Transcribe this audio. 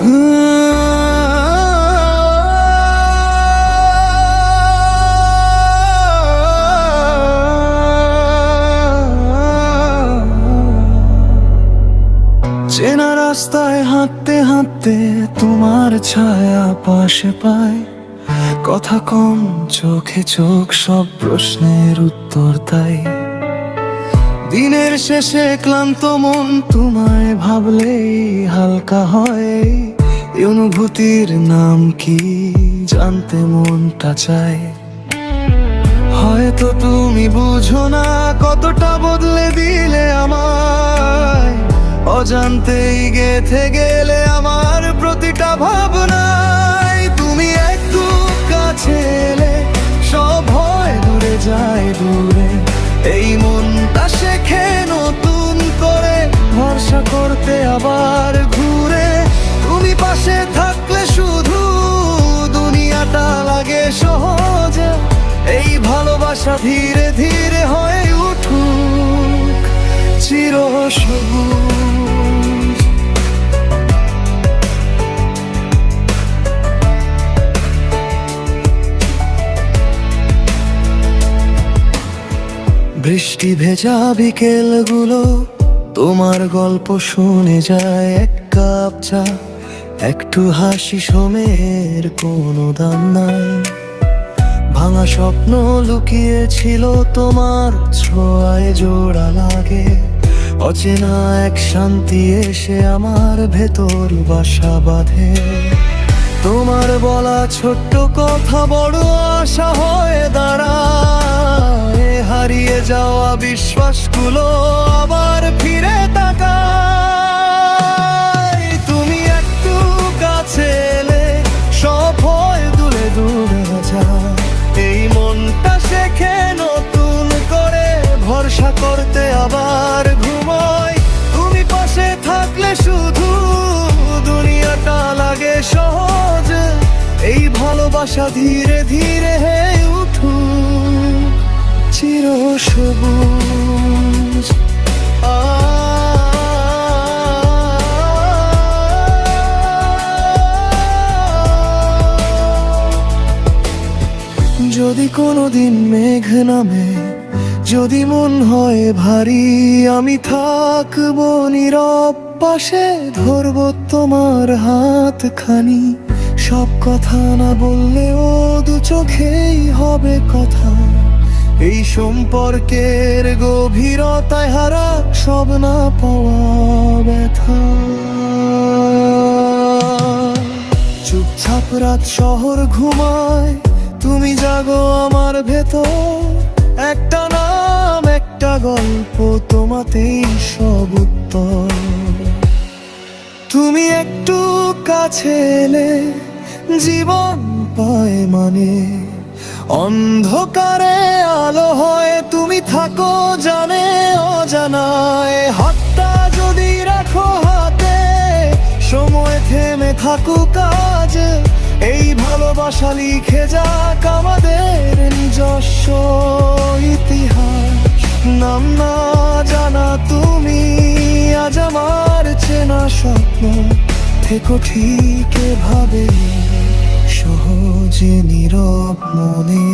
চেনা রাস্তায় হাঁটতে হাঁটতে তোমার ছায়া পাশে পায় কথা কম, চোখে চোখ, সব প্রশ্নের উত্তর তাই। দিনের শেষে ক্লান্ত মন তোমায় ভাবলেই হালকা হয়। এই অনুভূতির নাম কি জানতে মনটা চায়? হয়তো তুমি বুঝো না কতটা বদলে দিলে আমায়। অজান্তেই গেথে গেলে আমার প্রতিটা ভাবনায় তুমি একটু কাছে এলে, সব হয় দূরে যায় দূরে। এই মনটা শেখে নতুন করে, ভরসা করতে আবার ভালোবাসা ধীরে ধীরে হয়ে উঠুক, চির বৃষ্টি ভেজা বিকেলগুলো, তোমার গল্প শুনে যায় এক কাপ চা। একটু হাসি সময়ের কোনো দাম নাই। ভাঙা স্বপ্ন লুকিয়েছিল তোমার, ছোঁয়ায় জোড়া লাগে। অচেনা এক শান্তি এসে আমার ভেতর বাসা বাঁধে। তোমার বলা ছোট্ট কথা বড় আশা হয়ে দাঁড়ায়। হারিয়ে যাওয়া বিশ্বাসগুলো আবার ফিরে শুধু দুনিয়াটা লাগে সহজ। এই ভালোবাসা ধীরে ধীরে হে কোনোদিন মেঘ নামে। যদি মন হয় ভারী, আমি থাকব নীরব পাশে, ধরবো তোমার হাত খানি সব কথা না বললেও দু চোখেই হবে কথা। এই সম্পর্কের গভীরতায় হারা সব না পাওয়া ব্যথা। চুপচাপ রাত শহর ঘুমায় তুমি জাগো আমার ভেতর। একটা নাম, একটা গল্প, তোমাতেই সব উত্তর। তুমি একটু কাছে এলে, জীবন পায় মানে। অন্ধকারে আলো হয়, তুমি থাকো জানে, অজানায়। হাতটা যদি রাখো হাতে, সময় থেমে থাকুক কাজ ভালোবাসা লিখে যাক আমাদের নিজস্ব ইতিহাস। নাম না জানা তুমি, আজ আমার চেনা স্বপ্ন। থেকো ঠিক ভাবে সহজে নীরব মনে।